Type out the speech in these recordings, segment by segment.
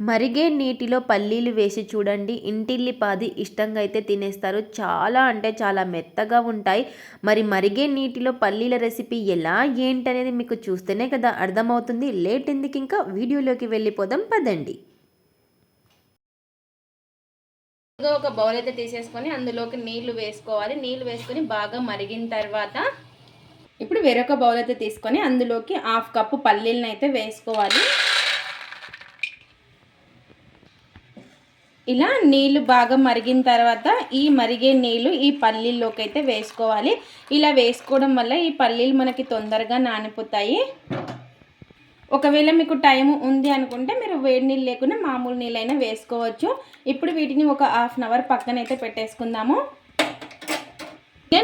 మరిగే నీటిలో పల్లీలు వేసి చూడండి. ఇంటిల్లిపాది ఇష్టంగా అయితే తినేస్తారు. చాలా అంటే చాలా మెత్తగా ఉంటాయి. మరి మరిగే నీటిలో పల్లీల రెసిపీ ఎలా ఏంటనేది మీకు చూస్తేనే కదా అర్థమవుతుంది. లేట్ ఎందుకు ఇంకా? వీడియోలోకి వెళ్ళిపోదాం. పదండి. ఒక బౌల్ అయితే తీసేసుకొని అందులోకి నీళ్ళు వేసుకోవాలి. నీళ్ళు వేసుకొని బాగా మరిగిన తర్వాత ఇప్పుడు వేరొక బౌల్ అయితే తీసుకొని అందులోకి హాఫ్ కప్పు పల్లీలను అయితే వేసుకోవాలి. ఇలా నీళ్ళు బాగా మరిగిన తర్వాత ఈ మరిగే నీళ్ళు ఈ పల్లీల్లోకి అయితే వేసుకోవాలి. ఇలా వేసుకోవడం వల్ల ఈ పల్లీలు మనకి తొందరగా నానిపోతాయి. ఒకవేళ మీకు టైం ఉంది అనుకుంటే మీరు వేడి నీళ్ళు లేకుండా మామూలు నీళ్ళైనా వేసుకోవచ్చు. ఇప్పుడు వీటిని ఒక హాఫ్ అన్ అవర్ పక్కన అయితే పెట్టేసుకుందాము.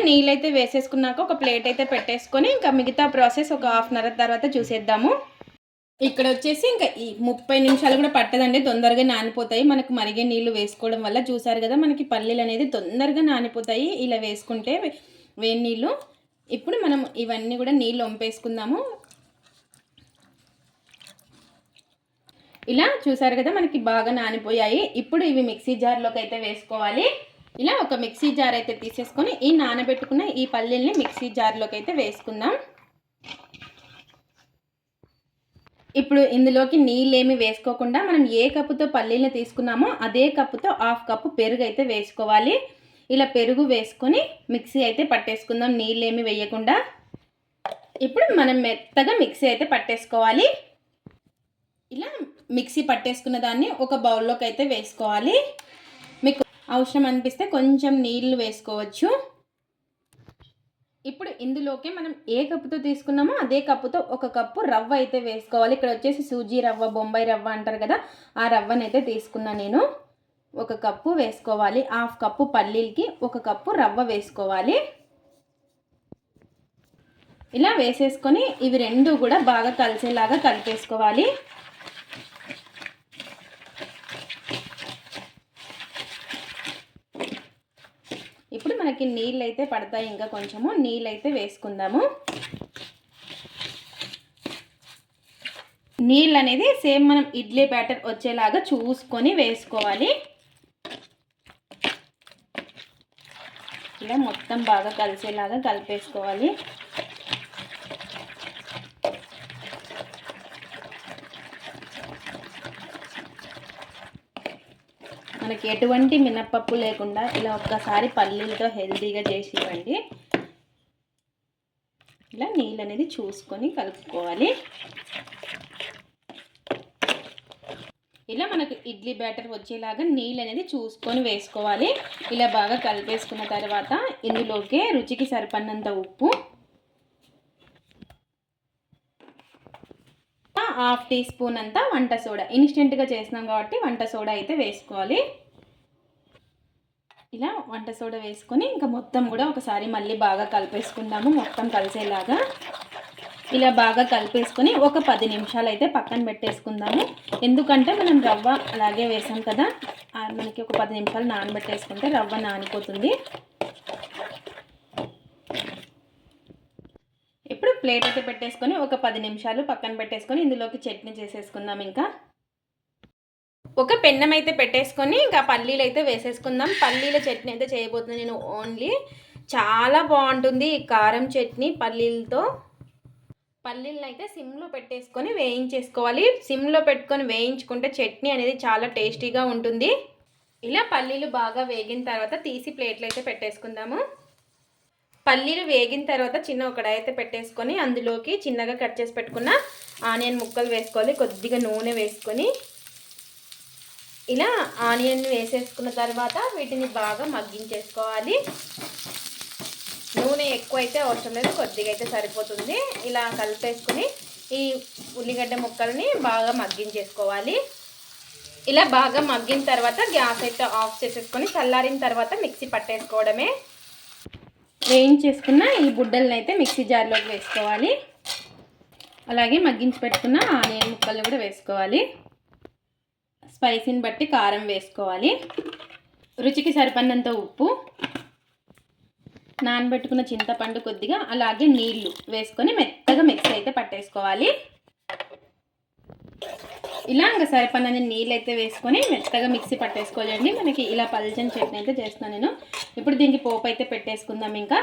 నీళ్ళు అయితే వేసేసుకున్నాక ఒక ప్లేట్ అయితే పెట్టేసుకొని ఇంకా మిగతా ప్రాసెస్ ఒక హాఫ్ అన్ అవర్ తర్వాత చూసేద్దాము. ఇక్కడ వచ్చేసి ఇంకా ఈ ముప్పై నిమిషాలు కూడా పట్టదండి. తొందరగా నానిపోతాయి. మనకు మరిగే నీళ్ళు వేసుకోవడం వల్ల చూసారు కదా మనకి పల్లీలు అనేది తొందరగా నానిపోతాయి. ఇలా వేసుకుంటే వేడి నీళ్ళు. ఇప్పుడు మనం ఇవన్నీ కూడా నీళ్ళు వంపేసుకుందాము. ఇలా చూసారు కదా మనకి బాగా నానిపోయాయి. ఇప్పుడు ఇవి మిక్సీ జార్లోకి అయితే వేసుకోవాలి. ఇలా ఒక మిక్సీ జార్ అయితే తీసేసుకొని ఈ నానబెట్టుకున్న ఈ పల్లీల్ని మిక్సీ జార్లోకి అయితే వేసుకుందాం. ఇప్పుడు ఇందులోకి నీళ్ళేమి వేసుకోకుండా మనం ఏ కప్పుతో పల్లీలను తీసుకున్నామో అదే కప్పుతో హాఫ్ కప్పు పెరుగు అయితే వేసుకోవాలి. ఇలా పెరుగు వేసుకొని మిక్సీ అయితే పట్టేసుకుందాం నీళ్ళేమి వేయకుండా. ఇప్పుడు మనం మెత్తగా మిక్సీ అయితే పట్టేసుకోవాలి. ఇలా మిక్సీ పట్టేసుకున్న దాన్ని ఒక బౌల్లోకి అయితే వేసుకోవాలి. మీకు అవసరం అనిపిస్తే కొంచెం నీళ్ళు వేసుకోవచ్చు. ఇప్పుడు ఇందులోకి మనం ఏ కప్పుతో తీసుకున్నామో అదే కప్పుతో ఒక కప్పు రవ్వ అయితే వేసుకోవాలి. ఇక్కడ వచ్చేసి సూజీ రవ్వ బొంబాయి రవ్వ అంటారు కదా ఆ రవ్వనైతే తీసుకున్నా నేను. ఒక కప్పు వేసుకోవాలి. హాఫ్ కప్పు పల్లీలకి ఒక కప్పు రవ్వ వేసుకోవాలి. ఇలా వేసేసుకొని ఇవి రెండు కూడా బాగా కలిసేలాగా కలిపేసుకోవాలి. ఇప్పుడు మనకి నీళ్ళు అయితే పడతాయి ఇంకా కొంచెము. నీళ్ళు అయితే వేసుకుందాము. నీళ్ళు అనేది సేమ్ మనం ఇడ్లీ బ్యాటర్ వచ్చేలాగా చూసుకొని వేసుకోవాలి. ఇలా మొత్తం బాగా కలిసేలాగా కలిపేసుకోవాలి. మనకి ఎటువంటి మినప్పప్పు లేకుండా ఇలా ఒక్కసారి పల్లీలతో హెల్తీగా చేసి ఇవ్వండి ఇలా నీళ్ళు అనేది చూసుకొని కలుపుకోవాలి. ఇలా మనకు ఇడ్లీ బ్యాటర్ వచ్చేలాగా నీళ్ళు అనేది చూసుకొని వేసుకోవాలి. ఇలా బాగా కలిపేసుకున్న తర్వాత ఇందులోకి రుచికి సరిపడినంత ఉప్పు హాఫ్ టీ స్పూన్ అంతా వంట సోడా. ఇన్స్టెంట్గా చేసినాం కాబట్టి వంట సోడా అయితే వేసుకోవాలి. ఇలా వంట సోడా వేసుకొని ఇంకా మొత్తం కూడా ఒకసారి మళ్ళీ బాగా కలిపేసుకుందాము. మొత్తం కలిసేలాగా ఇలా బాగా కలిపేసుకొని ఒక పది నిమిషాలు అయితే పక్కన పెట్టేసుకుందాము. ఎందుకంటే మనం రవ్వ అలాగే వేసాం కదా మనకి ఒక పది నిమిషాలు నానబెట్టేసుకుంటే రవ్వ నానిపోతుంది ఇప్పుడు ప్లేట్ అయితే పెట్టేసుకొని ఒక పది నిమిషాలు పక్కన పెట్టేసుకొని ఇందులోకి చట్నీ చేసేసుకుందాం ఇంకా. ఒక పెన్నం అయితే పెట్టేసుకొని ఇంకా పల్లీలు అయితే వేసేసుకుందాం. పల్లీల చట్నీ అయితే చేయబోతున్నాను నేను ఓన్లీ. చాలా బాగుంటుంది కారం చట్నీ పల్లీలతో. పల్లీలను అయితే సిమ్లో పెట్టేసుకొని వేయించేసుకోవాలి. సిమ్లో పెట్టుకొని వేయించుకుంటే చట్నీ అనేది చాలా టేస్టీగా ఉంటుంది. ఇలా పల్లీలు బాగా వేగిన తర్వాత తీసి ప్లేట్లు అయితే పెట్టేసుకుందాము. పల్లీలు వేగిన తర్వాత చిన్న ఒక అయితే పెట్టేసుకొని అందులోకి చిన్నగా కట్ చేసి పెట్టుకున్న ఆనియన్ ముక్కలు వేసుకోవాలి. కొద్దిగా నూనె వేసుకొని ఇలా ఆనియన్ వేసేసుకున్న తర్వాత వీటిని బాగా మగ్గించేసుకోవాలి. నూనె ఎక్కువ అయితే అవసరం లేదు కొద్దిగా అయితే సరిపోతుంది. ఇలా కలిపేసుకొని ఈ ఉల్లిగడ్డ ముక్కల్ని బాగా మగ్గించేసుకోవాలి. ఇలా బాగా మగ్గిన తర్వాత గ్యాస్ అయితే ఆఫ్ చేసేసుకొని చల్లారిన తర్వాత మిక్సీ పట్టేసుకోవడమే. వేయించేసుకున్న ఈ బుడ్డలను అయితే మిక్సీ జార్లోకి వేసుకోవాలి. అలాగే మగ్గించి పెట్టుకున్న ఆనియన్ ముక్కలు కూడా వేసుకోవాలి. స్పైసీని బట్టి కారం వేసుకోవాలి. రుచికి సరిపడినంత ఉప్పు నానబెట్టుకున్న చింతపండు కొద్దిగా అలాగే నీళ్ళు వేసుకొని మెత్తగా మిక్సీ అయితే పట్టేసుకోవాలి. ఇలా ఇంకా సరిపడినన్ని నీళ్ళు అయితే వేసుకొని మెత్తగా మిక్సీ పట్టేసుకోవాలండి. మనకి ఇలా పల్చని చట్నీ అయితే చేస్తాను నేను. ఇప్పుడు దీనికి పోపు అయితే పెట్టేసుకుందాం ఇంకా.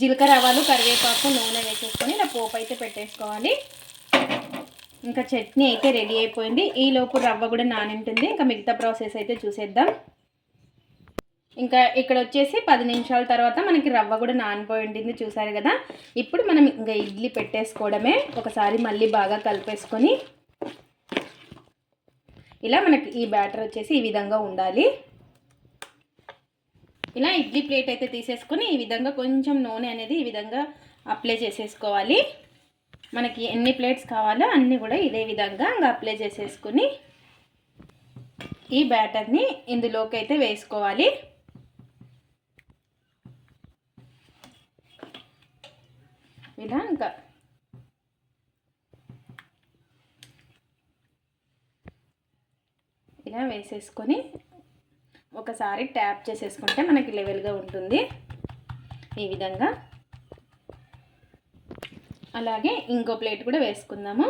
జీలకర్ర ఆవాలు కరివేపాకు నూనె వేసేసుకొని ఇలా పోపు అయితే పెట్టేసుకోవాలి. ఇంకా చట్నీ అయితే రెడీ అయిపోయింది. ఈ లోపు రవ్వ కూడా నానింటుంది. ఇంకా మిగతా ప్రాసెస్ అయితే చూసేద్దాం. ఇంకా ఇక్కడ వచ్చేసి పది నిమిషాల తర్వాత మనకి రవ్వ కూడా నానిపోయి ఉంటుంది చూసారు కదా. ఇప్పుడు మనం ఇంకా ఇడ్లీ పెట్టేసుకోవడమే. ఒకసారి మళ్ళీ బాగా కలిపేసుకొని ఇలా మనకి ఈ బ్యాటర్ వచ్చేసి ఈ విధంగా ఉండాలి. ఇలా ఇడ్లీ ప్లేట్ అయితే తీసేసుకొని ఈ విధంగా కొంచెం నూనె అనేది ఈ విధంగా అప్లై చేసేసుకోవాలి. మనకి ఎన్ని ప్లేట్స్ కావాలో అన్నీ కూడా ఇదే విధంగా ఇంకా అప్లై చేసేసుకుని ఈ బ్యాటర్ని ఇందులోకి అయితే వేసుకోవాలి. ఇలా ఇంకా ఇలా వేసేసుకొని ఒకసారి ట్యాప్ చేసేసుకుంటే మనకి లెవెల్గా ఉంటుంది. ఈ విధంగా. అలాగే ఇంకో ప్లేట్ కూడా వేసుకుందాము.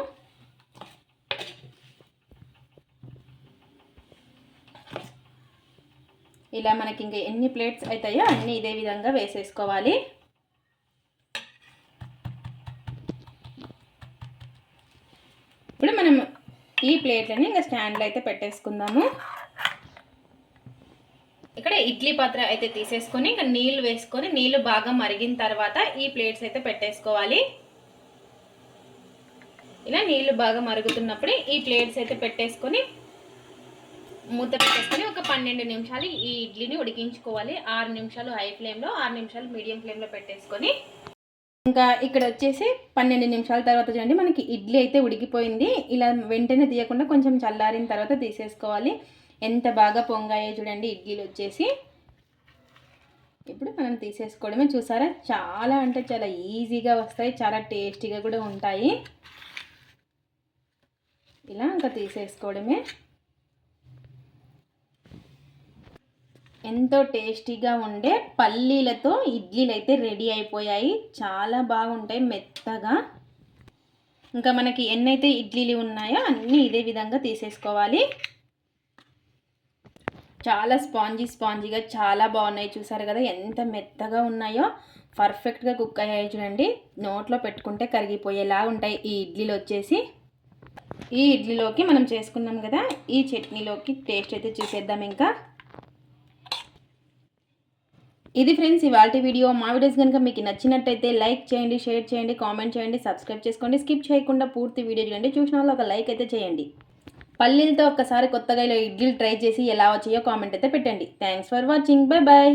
ఇలా మనకి ఇంకా ఎన్ని ప్లేట్స్ అవుతాయో అన్నీ ఇదే విధంగా వేసేసుకోవాలి. ఇప్పుడు మనం ఈ ప్లేట్లని ఇంకా స్టాండ్లో అయితే పెట్టేసుకుందాము. ఇక్కడ ఇడ్లీ పాత్ర అయితే తీసేసుకొని ఇంకా నీళ్ళు వేసుకొని నీళ్ళు బాగా మరిగిన తర్వాత ఈ ప్లేట్స్ అయితే పెట్టేసుకోవాలి. ఇలా నీళ్ళు బాగా మరుగుతున్నప్పుడు ఈ ప్లేట్స్ అయితే పెట్టేసుకొని మూత పెట్టేసుకొని ఒక పన్నెండు నిమిషాలు ఈ ఇడ్లీని ఉడికించుకోవాలి. ఆరు నిమిషాలు హై ఫ్లేమ్లో ఆరు నిమిషాలు మీడియం ఫ్లేమ్లో పెట్టేసుకొని ఇంకా ఇక్కడ వచ్చేసి పన్నెండు నిమిషాల తర్వాత చూడండి మనకి ఇడ్లీ అయితే ఉడికిపోయింది. ఇలా వెంటనే తీయకుండా కొంచెం చల్లారిన తర్వాత తీసేసుకోవాలి. ఎంత బాగా పొంగాయో చూడండి ఇడ్లీలు వచ్చేసి. ఇప్పుడు మనం తీసేసుకోవడమే. చూసారా? చాలా అంటే చాలా ఈజీగా వస్తాయి చాలా టేస్టీగా కూడా ఉంటాయి. ఇలా ఇంకా తీసేసుకోవడమే. ఎంతో టేస్టీగా ఉండే పల్లీలతో ఇడ్లీలు అయితే రెడీ అయిపోయాయి. చాలా బాగుంటాయి మెత్తగా. ఇంకా మనకి ఎన్నైతే ఇడ్లీలు ఉన్నాయో అన్నీ ఇదే విధంగా తీసేసుకోవాలి. చాలా స్పాంజీ స్పాంజీగా చాలా బాగున్నాయి. చూసారు కదా ఎంత మెత్తగా ఉన్నాయో. పర్ఫెక్ట్గా కుక్ అయ్యాయి చూడండి. నోట్లో పెట్టుకుంటే కరిగిపోయేలా ఉంటాయి ఈ ఇడ్లీలు వచ్చేసి. ఈ ఇడ్లీలోకి మనం చేసుకున్నాం కదా ఈ చట్నీలోకి టేస్ట్ అయితే చూసేద్దాం ఇంకా. ఇది ఫ్రెండ్స్ ఇవాళ వీడియో. మా వీడియోస్ కనుక మీకు నచ్చినట్టయితే లైక్ చేయండి షేర్ చేయండి కామెంట్ చేయండి సబ్స్క్రైబ్ చేసుకోండి. స్కిప్ చేయకుండా పూర్తి వీడియో చూడండి. చూసిన వాళ్ళు ఒక లైక్ అయితే చేయండి. పల్లీలతో ఒక్కసారి కొత్తగా ఇలా ఇడ్లీలు ట్రై చేసి ఎలా వచ్చాయో కామెంట్ అయితే పెట్టండి. Thanks for watching. Bye bye